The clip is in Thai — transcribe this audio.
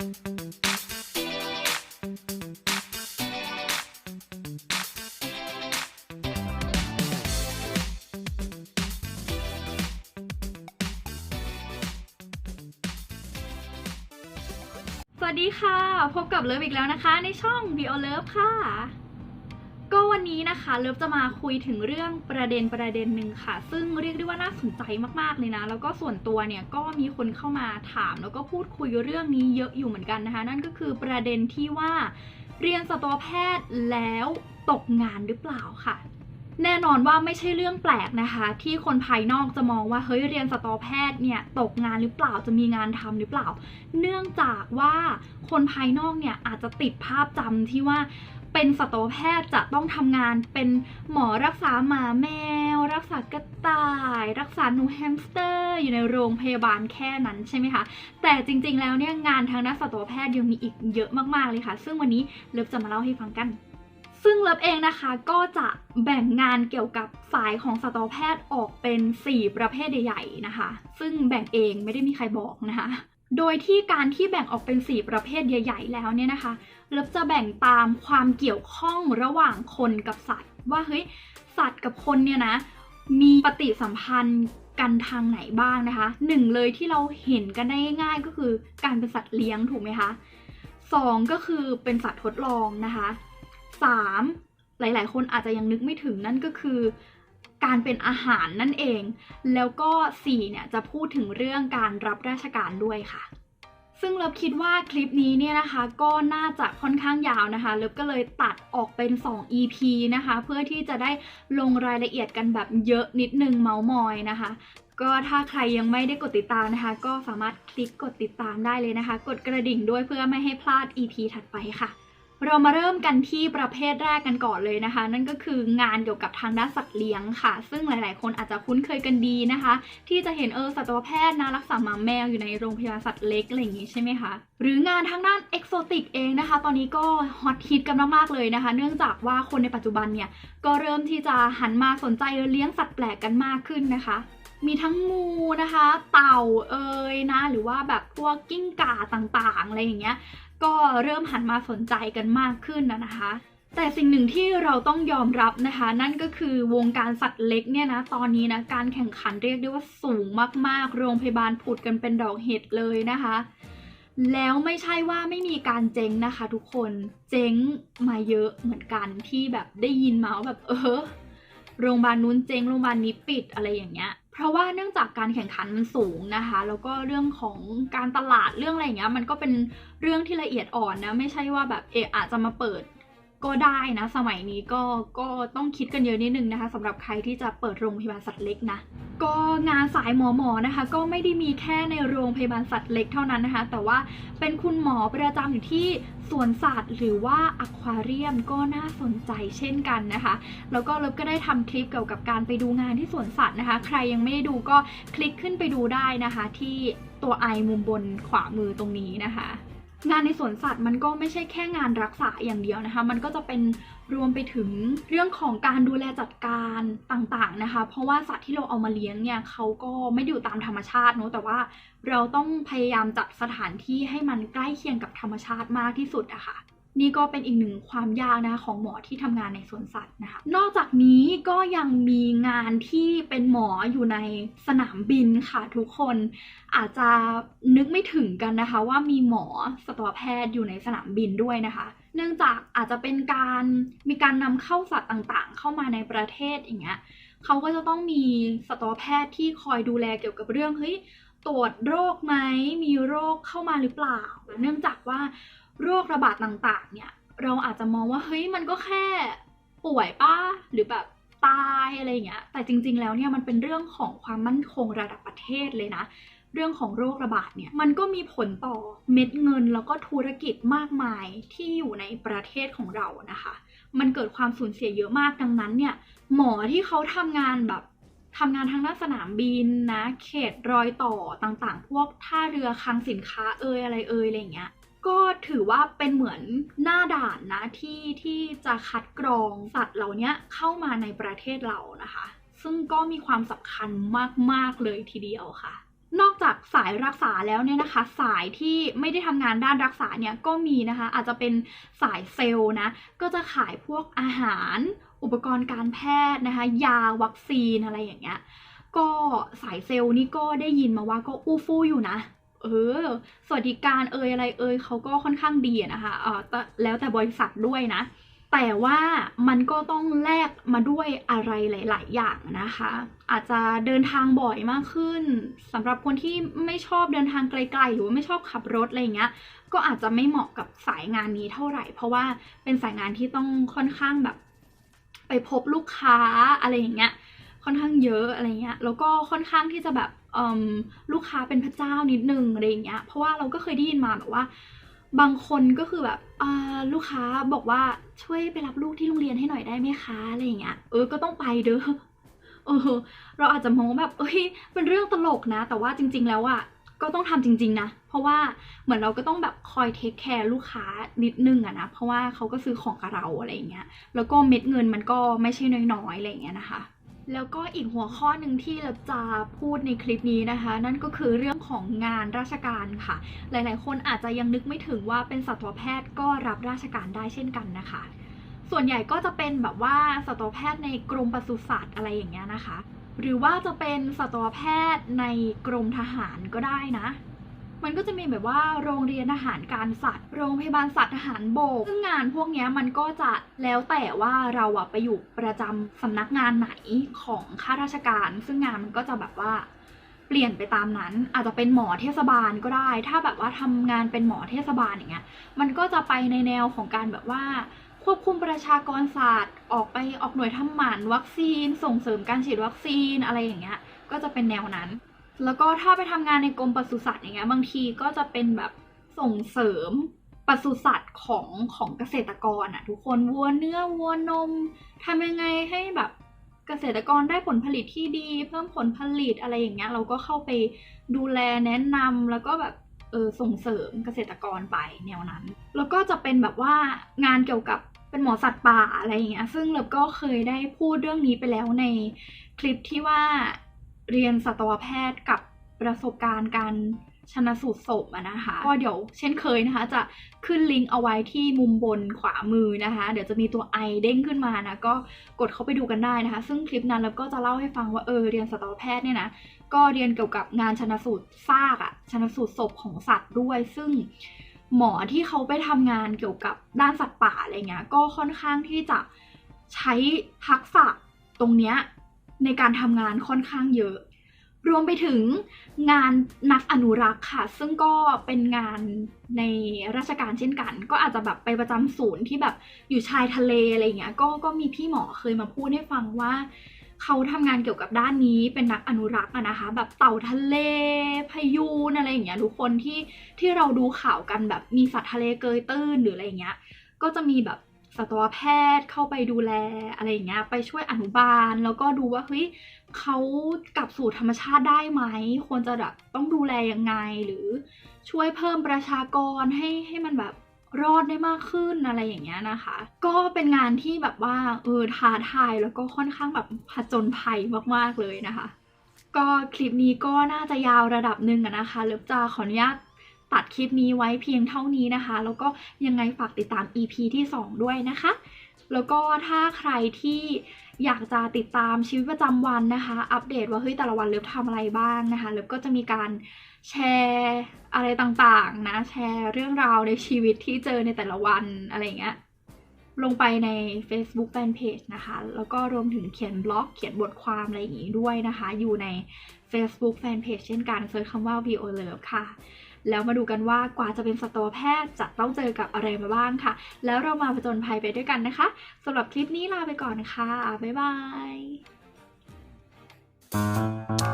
สวัสดีค่ะ พบกับเลิฟอีกแล้วนะคะ ในช่อง Bio Love ค่ะ ก็วันนี้นะคะเลิฟจะมาคุยถึงเรื่องประเด็นประเด็นหนึ่งค่ะ ซึ่งเรียกได้ว่าน่าสนใจมากๆเลยนะ แล้วก็ส่วนตัวเนี่ยก็มีคนเข้ามาถาม แล้วก็พูดคุยเรื่องนี้เยอะอยู่เหมือนกันนะคะ นั่นก็คือประเด็นที่ว่าเรียนสัตวแพทย์แล้วตกงานหรือเปล่าค่ะ แน่นอนว่าไม่ใช่เรื่องแปลกนะคะ ที่คนภายนอกจะมองว่าเฮ้ยเรียนสัตวแพทย์เนี่ยตกงานหรือเปล่าจะมีงานทำหรือเปล่า เนื่องจากว่าคนภายนอกเนี่ยอาจจะติดภาพจำที่ว่าเป็นสัตวแพทย์จะต้องทำงานเป็นหมอรักษาหมาแมว รักษากระต่าย รักษาหนูแฮมสเตอร์ อยู่ในโรงพยาบาลแค่นั้นใช่ไหมคะ แต่จริงๆแล้วเนี่ยงานทางด้านสัตวแพทย์ยังมีอีกเยอะมากๆเลยค่ะ ซึ่งวันนี้เลิฟจะมาเล่าให้ฟังกัน ซึ่งเลิฟเองนะคะก็จะแบ่งงานเกี่ยวกับสายของสัตวแพทย์ออกเป็น 4 ประเภทใหญ่ๆนะคะ ซึ่งแบ่งเองไม่ได้มีใครบอกนะคะ โดยที่การที่แบ่งออกเป็น 4 ประเภทใหญ่ ๆ แล้วเนี่ยนะคะเลิฟจะแบ่งตามความเกี่ยวข้องระหว่างคนกับสัตว์ ว่าเฮ้ยสัตว์กับคนเนี่ยนะมีปฏิสัมพันธ์กันทางไหนบ้างนะคะหนึ่งเลยที่เราเห็นกันได้ง่ายก็คือการเป็นสัตว์เลี้ยงถูกไหมคะสองก็คือเป็นสัตว์ทดลองนะคะ 3. หลาย ๆ คนอาจจะยังนึกไม่ถึงนั่นก็คือการเป็นอาหารนั่นเอง แล้วก็4เนี่ยจะพูดถึงเรื่องการรับราชการด้วยค่ะ ซึ่งเลิฟคิดว่าคลิปนี้เนี่ยนะคะก็น่าจะค่อนข้างยาวนะคะเลิฟก็เลยตัดออกเป็น 2 EP นะคะ เพื่อที่จะได้ลงรายละเอียดกันแบบเยอะนิดนึงเมาส์มอยนะคะก็ถ้าใครยังไม่ได้กดติดตามนะคะ ก็สามารถคลิกกดติดตามได้เลยนะคะ กดกระดิ่งด้วยเพื่อไม่ให้พลาด EP ถัดไปค่ะ เรามาเริ่มกันที่ประเภทแรกกันก่อนเลยนะคะ นั่นก็คืองานเกี่ยวกับทางด้านสัตว์เลี้ยงค่ะ ซึ่งหลาย ๆ คนอาจจะคุ้นเคยกันดีนะคะ ที่จะเห็นเออสัตวแพทย์นะรักษาหมาแมวอยู่ในโรงพยาบาลสัตว์เล็กอะไรอย่างงี้ใช่ไหมคะหรืองานทางด้านเอกโซติกเองนะคะ ตอนนี้ก็ฮอตฮิตกันมาก ๆ เลยนะคะ เนื่องจากว่าคนในปัจจุบันเนี่ยก็เริ่มที่จะหันมาสนใจเลี้ยงสัตว์แปลกกันมากขึ้นนะคะมีทั้งงูนะคะ เต่าเอ่ยนะ หรือว่าแบบพวกกิ้งก่าต่างๆ อะไรอย่างเงี้ย ก็เริ่มหันมาสนใจกันมากขึ้นนะนะคะ แต่สิ่งหนึ่งที่เราต้องยอมรับนะคะ นั่นก็คือวงการสัตว์เล็กเนี่ยนะตอนนี้นะการแข่งขันเรียกได้ว่าสูงมากๆ โรงพยาบาลผุดกันเป็นดอกเห็ดเลยนะคะ แล้วไม่ใช่ว่าไม่มีการเจ๊งนะคะ ทุกคนเจ๊งมาเยอะเหมือนกันที่แบบได้ยินมาว่าแบบเออโรงพยาบาลนู้นเจ๊งโรงพยาบาลนี้ปิดอะไรอย่างเงี้ย ราะว่าเนื่องจากการแข่งขันมันสูงนะคะ แล้วก็เรื่องของการตลาดเรื่องอะไรอย่างเงี้ยมันก็เป็นเรื่องที่ละเอียดอ่อนนะ ไม่ใช่ว่าแบบเอออาจจะมาเปิด ก็ได้นะ สมัยนี้ก็ก็ต้องคิดกันเยอะนิดนึงนะคะสำหรับใครที่จะเปิดโรงพยาบาลสัตว์เล็กนะก็งานสายหมอหมอนะคะ ก็ไม่ได้มีแค่ในโรงพยาบาลสัตว์เล็กเท่านั้นนะคะ แต่ว่าเป็นคุณหมอประจำอยู่ที่สวนสัตว์หรือว่าอควาเรียมก็น่าสนใจเช่นกันนะคะ แล้วก็เลิฟก็ได้ทำคลิปเกี่ยวกับการไปดูงานที่สวนสัตว์นะคะ ใครยังไม่ได้ดูก็คลิกขึ้นไปดูได้นะคะ ที่ตัวไอมุมบนขวามือตรงนี้นะคะ งานในสวนสัตว์มันก็ไม่ใช่แค่งานรักษาอย่างเดียวนะคะ มันก็จะเป็นรวมไปถึงเรื่องของการดูแลจัดการต่างๆนะคะ เพราะว่าสัตว์ที่เราเอามาเลี้ยงเนี่ยเขาก็ไม่ได้อยู่ตามธรรมชาติเนาะแต่ว่าเราต้องพยายามจัดสถานที่ให้มันใกล้เคียงกับธรรมชาติมากที่สุดอะค่ะ นี่ก็เป็นอีกหนึ่งความยากนะของหมอที่ทำงานในสวนสัตว์นะคะ นอกจากนี้ก็ยังมีงานที่เป็นหมออยู่ในสนามบินค่ะทุกคนอาจจะนึกไม่ถึงกันนะคะ ว่ามีหมอสัตวแพทย์อยู่ในสนามบินด้วยนะคะ เนื่องจากอาจจะเป็นการมีการนำเข้าสัตว์ต่างๆ เข้ามาในประเทศอย่างเงี้ยเขาก็จะต้องมีสัตวแพทย์ที่คอยดูแลเกี่ยวกับเรื่องเฮ้ยตรวจโรคไหมมีโรคเข้ามาหรือเปล่า เนื่องจากว่า โรคระบาดต่างๆ เนี่ย เราอาจจะมองว่าเฮ้ยมันก็แค่ป่วยป้าหรือแบบตายอะไรอย่างเงี้ย แต่จริงๆ แล้วเนี่ยมันเป็นเรื่องของความมั่นคงระดับประเทศเลยนะ เรื่องของโรคระบาดเนี่ย มันก็มีผลต่อเม็ดเงินแล้วก็ธุรกิจมากมายที่อยู่ในประเทศของเรานะคะ มันเกิดความสูญเสียเยอะมากดังนั้นเนี่ย หมอที่เขาทำงานแบบทำงานทางด้านสนามบินนะ เขตรอยต่อต่างๆ พวกท่าเรือคลังสินค้าเอ่ยอะไรเอ่ยอะไรเงี้ย ก็ถือว่าเป็นเหมือนหน้าด่านนะที่ที่จะคัดกรองสัตว์เหล่านี้เข้ามาในประเทศเรานะคะ ซึ่งก็มีความสำคัญมาก ๆ เลยทีเดียวค่ะ นอกจากสายรักษาแล้วเนี่ยนะคะ สายที่ไม่ได้ทำงานด้านรักษาเนี่ยก็มีนะคะ อาจจะเป็นสายเซลล์นะ ก็จะขายพวกอาหาร อุปกรณ์การแพทย์นะคะ ยาวัคซีนอะไรอย่างเงี้ยก็สายเซลล์นี่ก็ได้ยินมาว่าก็อู้ฟู่อยู่นะ เออ สวัสดิการเอ่ยอะไรเอ่ยเขาก็ค่อนข้างดีนะคะเออแล้วแต่บริษัทด้วยนะ แต่ว่ามันก็ต้องแลกมาด้วยอะไรหลาย ๆ อย่างนะคะ อาจจะเดินทางบ่อยมากขึ้นสำหรับคนที่ไม่ชอบเดินทางไกล ๆ หรือว่าไม่ชอบขับรถอะไรเงี้ย ก็อาจจะไม่เหมาะกับสายงานนี้เท่าไหร่ เพราะว่าเป็นสายงานที่ต้องค่อนข้างแบบ ไปพบลูกค้าอะไรอย่างเงี้ย ค่อนข้างเยอะอะไรเงี้ยแล้วก็ค่อนข้างที่จะแบบลูกค้าเป็นพระเจ้านิดนึงอะไรเงี้ยเพราะว่าเราก็เคยได้ยินมาแบบว่า บางคนก็คือแบบลูกค้าบอกว่าช่วยไปรับลูกที่โรงเรียนให้หน่อยได้ไหมคะอะไรเงี้ยเออก็ต้องไปเด้อเออเราอาจจะมองว่าแบบเอ้ยเป็นเรื่องตลกนะ แต่ว่าจริง ๆ แล้วอะก็ต้องทำจริง ๆ นะ เพราะว่าเหมือนเราก็ต้องแบบคอยเทคแคร์ลูกค้านิดนึงอะนะ เพราะว่าเขาก็ซื้อของกับเราอะไรอย่างเงี้ย แล้วก็เม็ดเงินมันก็ไม่ใช่น้อยๆ อะไรอย่างเงี้ยนะคะ แล้วก็อีกหัวข้อหนึ่งที่เราจะพูดในคลิปนี้นะคะ นั่นก็คือเรื่องของงานราชการค่ะ หลายๆ คนอาจจะยังนึกไม่ถึงว่าเป็นสัตวแพทย์ก็รับราชการได้เช่นกันนะคะ ส่วนใหญ่ก็จะเป็นแบบว่าสัตวแพทย์ในกรมปศุสัตว์อะไรอย่างเงี้ยนะคะ หรือว่าจะเป็นสัตวแพทย์ในกรมทหารก็ได้นะ มันก็จะมีแบบว่าโรงเรียนทหารการสัตว์ โรงพยาบาลสัตว์ทหารโบกซึ่งงานพวกนี้มันก็จะแล้วแต่ว่าเราอะไปอยู่ประจำสำนักงานไหนของข้าราชการ ซึ่งงานมันก็จะแบบว่าเปลี่ยนไปตามนั้น อาจจะเป็นหมอเทศบาลก็ได้ ถ้าแบบว่าทำงานเป็นหมอเทศบาลอย่างเงี้ย มันก็จะไปในแนวของการแบบว่าควบคุมประชากรศาสตร์ ออกไปออกหน่วยทำหมันวัคซีน ส่งเสริมการฉีดวัคซีนอะไรอย่างเงี้ย ก็จะเป็นแนวนั้น แล้วก็ถ้าไปทำงานในกรมปศุสัตว์อย่างเงี้ยบางทีก็จะเป็นแบบส่งเสริมปศุสัตว์ของของเกษตรกรอะทุกคนวัวเนื้อวัวนมทำยังไงให้แบบเกษตรกรได้ผลผลิตที่ดี เพิ่มผลผลิตอะไรอย่างเงี้ย เราก็เข้าไปดูแลแนะนำแล้วก็แบบเออส่งเสริมเกษตรกรไปแนวนั้น แล้วก็จะเป็นแบบว่างานเกี่ยวกับเป็นหมอสัตว์ป่าอะไรอย่างเงี้ยซึ่งเราก็เคยได้พูดเรื่องนี้ไปแล้วในคลิปที่ว่า เรียนสัตวแพทย์กับประสบการณ์การชนะสูตรศพอะนะคะ ก็เดี๋ยวเช่นเคยนะคะ จะขึ้นลิงก์เอาไว้ที่มุมบนขวามือนะคะ เดี๋ยวจะมีตัวไอเด้งขึ้นมานะ ก็กดเข้าไปดูกันได้นะคะ ซึ่งคลิปนั้นเราก็จะเล่าให้ฟังว่าเออเรียนสัตวแพทย์เนี่ยนะ ก็เรียนเกี่ยวกับงานชนะสูตรซากอะชนะสูตรศพของสัตว์ด้วย ซึ่งหมอที่เขาไปทำงานเกี่ยวกับด้านสัตว์ป่าอะไรเงี้ย ก็ค่อนข้างที่จะใช้ทักษะตรงเนี้ย ในการทำงานค่อนข้างเยอะ รวมไปถึงงานนักอนุรักษ์ค่ะ ซึ่งก็เป็นงานในราชการเช่นกัน ก็อาจจะแบบไปประจำศูนย์ที่แบบอยู่ชายทะเลอะไรเงี้ยก็ก็มีพี่หมอเคยมาพูดให้ฟังว่าเขาทำงานเกี่ยวกับด้านนี้เป็นนักอนุรักษ์นะคะ แบบเต่าทะเลพายุนอะไรอย่างเงี้ยทุกคนที่ที่เราดูข่าวกันแบบมีสัตว์ทะเลเกยตื้นหรืออะไรอย่างเงี้ย ก็จะมีแบบ สัตวแพทย์เข้าไปดูแลอะไรอย่างเงี้ยไปช่วยอนุบาล แล้วก็ดูว่าเฮ้ยเขากลับสู่ธรรมชาติได้ไหมควรจะแบบต้องดูแลยังไง หรือช่วยเพิ่มประชากรให้ให้มันแบบรอดได้มากขึ้นอะไรอย่างเงี้ยนะคะ ก็เป็นงานที่แบบว่าเออท้าทายแล้วก็ค่อนข้างแบบผจญภัยมากๆเลยนะคะ ก็คลิปนี้ก็น่าจะยาวระดับหนึ่งนะคะเลิฟจะขออนุญาต ตัดคลิปนี้ไว้เพียงเท่านี้นะคะ แล้วก็ยังไงฝากติดตาม EP ที่ 2 ด้วยนะคะ แล้วก็ถ้าใครที่อยากจะติดตามชีวิตประจำวันนะคะ อัปเดตว่าเฮ้ยแต่ละวันเลิฟทำอะไรบ้างนะคะเลิฟก็จะมีการแชร์อะไรต่างๆนะ แชร์เรื่องราวในชีวิตที่เจอในแต่ละวันอะไรอย่างเงี้ยลงไปใน Facebook Fanpage นะคะ แล้วก็รวมถึงเขียนบล็อก เขียนบทความอะไรอย่างงี้ด้วยนะคะ อยู่ใน Facebook Fanpage เช่นกันเซิร์ชคำว่า VO Love ค่ะ แล้วมาดูกันว่ากว่าจะเป็นสัตวแพทย์จะต้องเจอกับอะไรมาบ้างค่ะ แล้วเรามาผจญภัยไปด้วยกันนะคะสำหรับคลิปนี้ลาไปก่อนค่ะ บ๊ายบาย